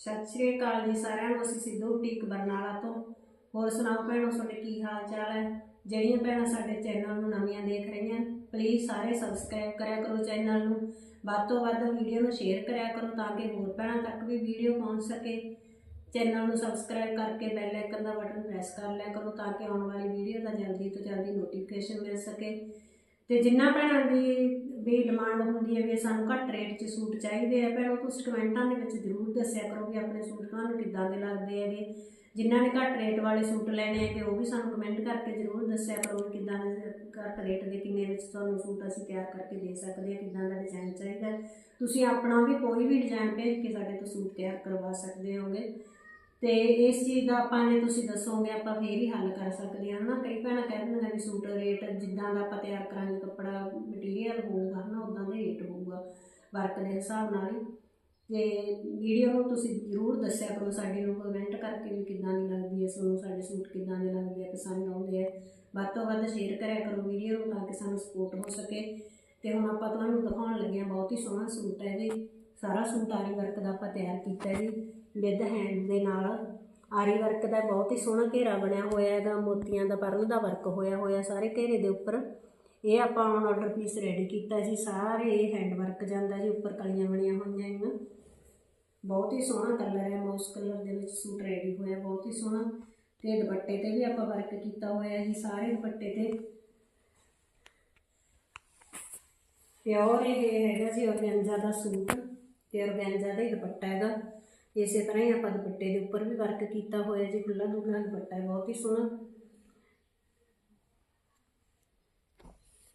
ਸਤਿ ਸ਼੍ਰੀ ਅਕਾਲ ਜੀ ਸਾਰਿਆਂ ਨੂੰ, ਅਸੀਂ ਸਿੱਧੂ ਬੁਟੀਕ ਬਰਨਾਲਾ ਤੋਂ। ਹੋਰ ਸੁਣਾਓ ਭੈਣੋ, ਤੁਹਾਡੇ ਕੀ ਹਾਲ ਚਾਲ ਹੈ? ਜਿਹੜੀਆਂ ਭੈਣਾਂ ਸਾਡੇ ਚੈਨਲ ਨੂੰ ਨਵੀਆਂ ਦੇਖ ਰਹੀਆਂ ਪਲੀਜ਼ ਸਾਰੇ ਸਬਸਕ੍ਰਾਈਬ ਕਰਿਆ ਕਰੋ ਚੈਨਲ ਨੂੰ। ਵੱਧ ਤੋਂ ਵੱਧ ਵੀਡੀਓ ਨੂੰ ਸ਼ੇਅਰ ਕਰਿਆ ਕਰੋ ਤਾਂ ਕਿ ਹੋਰ ਭੈਣਾਂ ਤੱਕ ਵੀ ਵੀਡੀਓ ਪਹੁੰਚ ਸਕੇ। ਚੈਨਲ ਨੂੰ ਸਬਸਕ੍ਰਾਈਬ ਕਰਕੇ ਬੈਲ ਆਈਕਨ ਦਾ ਬਟਨ ਪ੍ਰੈਸ ਕਰ ਲਿਆ ਕਰੋ ਤਾਂ ਕਿ ਆਉਣ ਵਾਲੀ ਵੀਡੀਓ ਦਾ ਜਲਦੀ ਤੋਂ ਜਲਦੀ ਨੋਟੀਫਿਕੇਸ਼ਨ ਮਿਲ ਸਕੇ। ਤੇ ਜਿੰਨਾ ਭੈਣਾਂ ਦੀ ਵੀ ਡਿਮਾਂਡ ਹੁੰਦੀ ਹੈ ਵੀ ਸਾਨੂੰ ਘੱਟ ਰੇਟ 'ਚ ਸੂਟ ਚਾਹੀਦੇ ਆ ਭੈਣੋ ਤੁਸੀਂ ਕਮੈਂਟਾਂ ਦੇ ਵਿੱਚ ਜ਼ਰੂਰ ਦੱਸਿਆ ਕਰੋ ਵੀ ਆਪਣੇ ਸੂਟ ਤੁਹਾਨੂੰ ਕਿੱਦਾਂ ਦੇ ਲੱਗਦੇ ਹੈਗੇ। ਜਿਨ੍ਹਾਂ ਨੇ ਘੱਟ ਰੇਟ ਵਾਲੇ ਸੂਟ ਲੈਣੇ ਹੈਗੇ, ਉਹ ਵੀ ਸਾਨੂੰ ਕਮੈਂਟ ਕਰਕੇ ਜ਼ਰੂਰ ਦੱਸਿਆ ਕਰੋ ਵੀ ਕਿੱਦਾਂ ਦੇ ਘੱਟ ਰੇਟ ਦੇ ਕਿੰਨੇ ਵਿੱਚ ਤੁਹਾਨੂੰ ਸੂਟ ਅਸੀਂ ਤਿਆਰ ਕਰਕੇ ਦੇ ਸਕਦੇ ਹਾਂ ਕਿੱਦਾਂ ਦਾ ਡਿਜ਼ਾਈਨ ਚਾਹੀਦਾ ਤੁਸੀਂ ਆਪਣਾ ਵੀ ਕੋਈ ਵੀ ਡਿਜ਼ਾਈਨ ਭੇਜ ਕੇ ਸਾਡੇ ਤੋਂ ਸੂਟ ਤਿਆਰ ਕਰਵਾ ਸਕਦੇ ਹੋਗੇ। ਤੇ ਇਸ ਚੀਜ਼ ਦਾ ਆਪਾਂ ਨੇ ਤੁਸੀਂ ਦੱਸੋਗੇ, ਆਪਾਂ ਫੇਰ ਹੀ ਹੱਲ ਕਰ ਸਕਦੇ ਹਾਂ ਨਾ ਕਈ ਭੈਣਾਂ ਕਹਿ ਵੀ ਸੂਟ ਰੇਟ ਜਿੱਦਾਂ ਦਾ ਆਪਾਂ ਤਿਆਰ ਕਰਾਂਗੇ, ਕੱਪੜਾ ਮਟੀਰੀਅਲ ਹੋਊਗਾ ਨਾ ਉਦਾਂ ਦਾ ਰੇਟ ਹੋਊਗਾ ਵਰਕ ਦੇ ਹਿਸਾਬ ਨਾਲ ਹੀ। ਤੇ ਵੀਡੀਓ ਨੂੰ ਤੁਸੀਂ ਜ਼ਰੂਰ ਦੱਸਿਆ ਕਰੋ ਸਾਡੇ ਨੂੰ ਕਮੈਂਟ ਕਰਕੇ ਵੀ ਕਿੱਦਾਂ ਦੀ ਲੱਗਦੀ ਹੈ ਤੁਹਾਨੂੰ ਸਾਡੇ ਸੂਟ ਕਿੱਦਾਂ ਦੇ ਲੱਗਦੇ ਆ, ਪਸੰਦ ਆਉਂਦੇ ਆ। ਵੱਧ ਤੋਂ ਵੱਧ ਸ਼ੇਅਰ ਕਰਿਆ ਕਰੋ ਵੀਡੀਓ ਨੂੰ ਤਾਂ ਕਿ ਸਾਨੂੰ ਸਪੋਰਟ ਹੋ ਸਕੇ। ਤੇ ਹੁਣ ਆਪਾਂ ਤੁਹਾਨੂੰ ਦਿਖਾਉਣ ਲੱਗੇ ਹਾਂ, ਬਹੁਤ ਹੀ ਸੋਹਣਾ ਸੂਟ ਹੈ ਜੀ। ਸਾਰਾ ਸੂਟ ਆਰੀ ਵਰਕ ਦਾ ਆਪਾਂ ਤਿਆਰ ਕੀਤਾ ਜੀ। ਵਿਦ ਹੈਂਡ ਦੇ ਨਾਲ ਆਰੀ ਵਰਕ ਦਾ ਬਹੁਤ ਹੀ ਸੋਹਣਾ ਘੇਰਾ ਬਣਿਆ ਹੋਇਆ ਹੈਗਾ, ਮੋਤੀਆਂ ਦਾ, ਪਰਲ ਦਾ ਵਰਕ ਹੋਇਆ ਹੋਇਆ, ਸਾਰੇ ਘੇਰੇ ਦੇ ਉੱਪਰ। ਇਹ ਆਪਾਂ ਹੁਣ ਆਰਡਰ ਪੀਸ ਰੈਡੀ ਕੀਤਾ ਜੀ, ਸਾਰੇ ਇਹ ਹੈਂਡ ਵਰਕ ਜਾਂਦਾ ਜੀ, ਉੱਪਰ ਕਲੀਆਂ ਬਣੀਆਂ ਹੋਈਆਂ ਇਹਨਾਂ ਬਹੁਤ ਹੀ ਸੋਹਣਾ ਕਲਰ ਹੈ ਮੌਸ ਕਲਰ ਦੇ ਵਿੱਚ ਸੂਟ ਰੈਡੀ ਹੋਇਆ, ਬਹੁਤ ਹੀ ਸੋਹਣਾ। ਤੇ ਦੁਪੱਟੇ ਤੇ ਵੀ ਆਪਾਂ ਵਰਕ ਕੀਤਾ ਹੋਇਆ ਜੀ, ਸਾਰੇ ਦੁਪੱਟੇ ਤੇ। ਪਿਓਰ ਇਹ ਹੈਗਾ ਜੀ, ਔਰਗੈਂਜਾ ਦਾ ਸੂਟ ਤੇ ਔਰਗੈਂਜਾ ਦਾ ਹੀ ਦੁਪੱਟਾ ਹੈਗਾ। ਇਸੇ ਤਰ੍ਹਾਂ ਹੀ ਆਪਾਂ ਦੁਪੱਟੇ ਦੇ ਉੱਪਰ ਵੀ ਵਰਕ ਕੀਤਾ ਹੋਇਆ ਜੀ ਖੁੱਲਾ ਦੁੱਗਣਾ ਦੁਪੱਟਾ ਹੈ ਬਹੁਤ ਹੀ ਸੋਹਣਾ।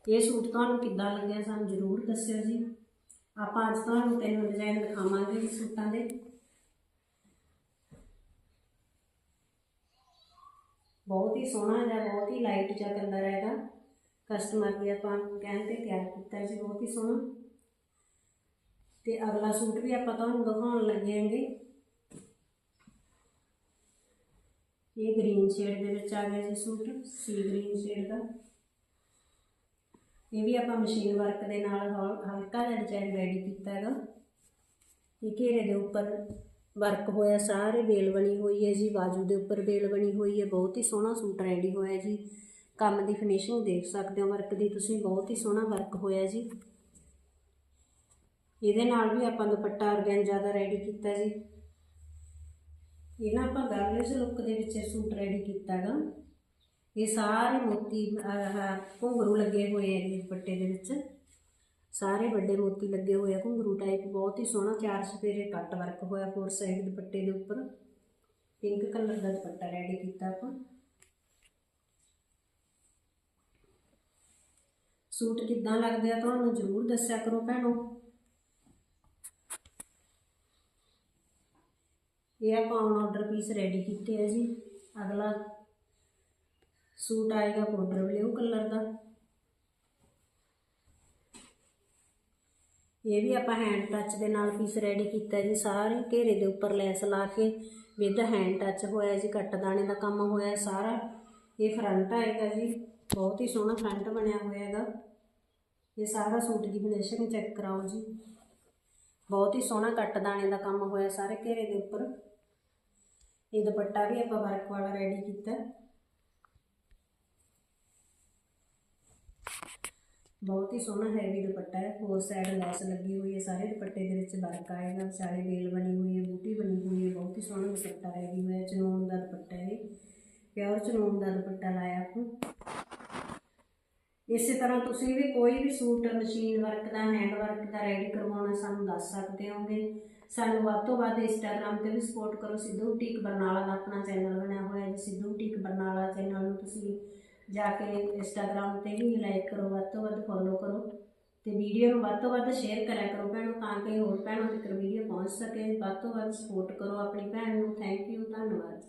ਇਹ ਸੂਟ ਤੁਹਾਨੂੰ ਕਿੱਦਾਂ ਲੱਗਿਆ ਸਾਨੂੰ ਜ਼ਰੂਰ ਦੱਸਿਓ ਜੀ। ਆਪਾਂ ਅੱਜ ਤੁਹਾਨੂੰ ਤਿੰਨ ਡਿਜ਼ਾਈਨ ਦਿਖਾਵਾਂਗੇ ਜੀ ਸੂਟਾਂ ਦੇ। ਬਹੁਤ ਹੀ ਸੋਹਣਾ ਜਿਹਾ, ਬਹੁਤ ਹੀ ਲਾਈਟ ਜਿਹਾ ਕਲਰ ਹੈਗਾ। ਕਸਟਮਰ ਦੇ ਆਪਾਂ ਕਹਿਣ ਤੇ ਤਿਆਰ ਕੀਤਾ ਜੀ, ਬਹੁਤ ਹੀ ਸੋਹਣਾ। ਤੇ ਅਗਲਾ ਸੂਟ ਵੀ ਆਪਾਂ ਤੁਹਾਨੂੰ ਦਿਖਾਉਣ ਲੱਗੇ ਹਾਂਗੇ। ਇਹ ਗ੍ਰੀਨ ਸ਼ੇਡ ਦੇ ਵਿੱਚ ਆ ਗਿਆ ਜੀ ਸੂਟ ਸੀ ਗ੍ਰੀਨ ਸ਼ੇਡ ਦਾ। ਇਹ ਵੀ ਆਪਾਂ ਮਸ਼ੀਨ ਵਰਕ ਦੇ ਨਾਲ ਹਲ- ਹਲਕਾ ਜਿਹਾ ਡਿਜ਼ਾਈਨ ਰੈਡੀ ਕੀਤਾ ਹੈਗਾ। ਇਹ ਘੇਰੇ ਦੇ ਉੱਪਰ ਵਰਕ ਹੋਇਆ, ਸਾਰੇ ਬੇਲ ਬਣੀ ਹੋਈ ਹੈ ਜੀ, ਬਾਜੂ ਦੇ ਉੱਪਰ ਬੇਲ ਬਣੀ ਹੋਈ ਹੈ, ਬਹੁਤ ਹੀ ਸੋਹਣਾ ਸੂਟ ਰੈਡੀ ਹੋਇਆ ਜੀ। ਕੰਮ ਦੀ ਫਿਨਿਸ਼ਿੰਗ ਦੇਖ ਸਕਦੇ ਹੋ ਵਰਕ ਦੀ, ਤੁਸੀਂ ਬਹੁਤ ਹੀ ਸੋਹਣਾ ਵਰਕ ਹੋਇਆ ਜੀ। ਇਹਦੇ ਨਾਲ ਵੀ ਆਪਾਂ ਦੁਪੱਟਾ ਔਰਗੈਂਜਾ ਦਾ ਰੈਡੀ ਕੀਤਾ ਜੀ। ਇਹ ਨਾ ਆਪਾਂ ਗਾਰਲਿਸ਼ ਲੁੱਕ ਦੇ ਵਿੱਚ ਇਹ ਸੂਟ ਰੈਡੀ ਕੀਤਾ ਹੈਗਾ ਇਹ ਸਾਰੇ ਮੋਤੀ ਘੁੰਗਰੂ ਲੱਗੇ ਹੋਏ ਆ ਦੁਪੱਟੇ ਦੇ ਵਿੱਚ। ਸਾਰੇ ਵੱਡੇ ਮੋਤੀ ਲੱਗੇ ਹੋਏ ਆ, ਘੁੰਗਰੂ ਟਾਈਪ ਬਹੁਤ ਹੀ ਸੋਹਣਾ, ਚਾਰ ਸਫੇਰੇ ਕੱਟ ਵਰਕ ਹੋਇਆ ਫੋਰ ਸਾਈਡ ਦੁਪੱਟੇ ਦੇ ਉੱਪਰ। ਪਿੰਕ ਕਲਰ ਦਾ ਦੁਪੱਟਾ ਰੈਡੀ ਕੀਤਾ ਆਪਾਂ। ਸੂਟ ਕਿੱਦਾਂ ਲੱਗਦੇ ਆ, ਤੁਹਾਨੂੰ ਜ਼ਰੂਰ ਦੱਸਿਆ ਕਰੋ ਭੈਣੋ। ਇਹ ਆਪਾਂ ਔਨ ਆਰਡਰ ਪੀਸ ਰੈਡੀ ਕੀਤੇ ਆ ਜੀ? ਅਗਲਾ ਸੂਟ ਆਏਗਾ ਪਾਊਡਰ ਬਲੂ ਕਲਰ ਦਾ। ਇਹ ਵੀ ਆਪਾਂ ਹੈਂਡ ਟੱਚ ਦੇ ਨਾਲ ਪੀਸ ਰੈਡੀ ਕੀਤਾ ਜੀ, ਸਾਰੇ ਘੇਰੇ ਦੇ ਉੱਪਰ ਲੈਸ ਲਾ ਕੇ ਵਿਦ ਹੈਂਡ ਟੱਚ ਹੋਇਆ ਜੀ, ਕੱਟ ਦਾਣੇ ਦਾ ਕੰਮ ਹੋਇਆ ਸਾਰਾ। ਇਹ ਫਰੰਟ ਆਏਗਾ ਜੀ, ਬਹੁਤ ਹੀ ਸੋਹਣਾ ਫਰੰਟ ਬਣਿਆ ਹੋਇਆ ਹੈਗਾ। ਇਹ ਸਾਰਾ ਸੂਟ ਦੀ ਫਿਨਿਸ਼ਿੰਗ ਚੈੱਕ ਕਰਾਓ ਜੀ। ਬਹੁਤ ਹੀ ਸੋਹਣਾ ਕੱਟ ਦਾਣੇ ਦਾ ਕੰਮ ਹੋਇਆ ਸਾਰੇ ਘੇਰੇ ਦੇ ਉੱਪਰ। ਇਹ ਦੁਪੱਟਾ ਵੀ ਆਪਾਂ ਵਰਕ ਵਾਲਾ ਰੈਡੀ ਕੀਤਾ ਬਹੁਤ ਹੀ ਸੋਹਣਾ ਹੈਵੀ ਦੁਪੱਟਾ ਹੈ ਹੋਰ ਸਾਈਡ ਲੈਸ ਲੱਗੀ ਹੋਈ ਹੈ ਸਾਰੇ ਦੁਪੱਟੇ ਦੇ ਵਿੱਚ ਵਰਕ ਆਏਗਾ ਵਿਚਾਲੇ ਬੇਲ ਬਣੀ ਹੋਈ ਹੈ ਬੂਟੀ ਬਣੀ ਹੋਈ ਹੈ ਬਹੁਤ ਹੀ ਸੋਹਣਾ ਦੁਪੱਟਾ ਰੈਡੀ ਹੋਇਆ ਚਨੋਨ ਦਾ ਦੁਪੱਟਾ ਹੈ ਇਹ ਪਿਓਰ ਚਨੂਨ ਦਾ ਦੁਪੱਟਾ ਲਾਇਆ ਆਪਾਂ ਇਸੇ ਤਰ੍ਹਾਂ ਤੁਸੀਂ ਵੀ ਕੋਈ ਵੀ ਸੂਟ ਮਸ਼ੀਨ ਵਰਕ ਦਾ ਹੈਂਡ ਵਰਕ ਦਾ ਰੈਡੀ ਕਰਵਾਉਣਾ ਸਾਨੂੰ ਦੱਸ ਸਕਦੇ ਹੋਗੇ ਸਾਨੂੰ ਵੱਧ ਤੋਂ ਵੱਧ ਇੰਸਟਾਗ੍ਰam ਤੇ ਵੀ ਸਪੋਰਟ ਕਰੋ। ਸਿੱਧੂ ਬੁਟੀਕ ਬਰਨਾਲਾ ਦਾ ਆਪਣਾ ਚੈਨਲ ਬਣਿਆ ਹੋਇਆ ਹੈ। ਸਿੱਧੂ ਬੁਟੀਕ ਬਰਨਾਲਾ ਚੈਨਲ ਨੂੰ ਤੁਸੀਂ ਜਾ ਕੇ ਇੰਸਟਾਗ੍ਰam ਤੇ ਵੀ ਲਾਈਕ ਕਰੋ, ਵੱਧ ਤੋਂ ਵੱਧ ਫੋਲੋ ਕਰੋ ਤੇ ਵੀਡੀਓ ਨੂੰ ਵੱਧ ਤੋਂ ਵੱਧ ਸ਼ੇਅਰ ਕਰਿਆ ਕਰੋ ਭੈਣੋ, ਤਾਂ ਕਿ ਹੋਰ ਭੈਣਾਂ ਤੱਕ ਵੀਡੀਓ ਪਹੁੰਚ ਸਕੇ। ਵੱਧ ਤੋਂ ਵੱਧ ਸਪੋਰਟ ਕਰੋ ਆਪਣੀ ਭੈਣ ਨੂੰ। ਥੈਂਕ ਯੂ ਧੰਨਵਾਦ।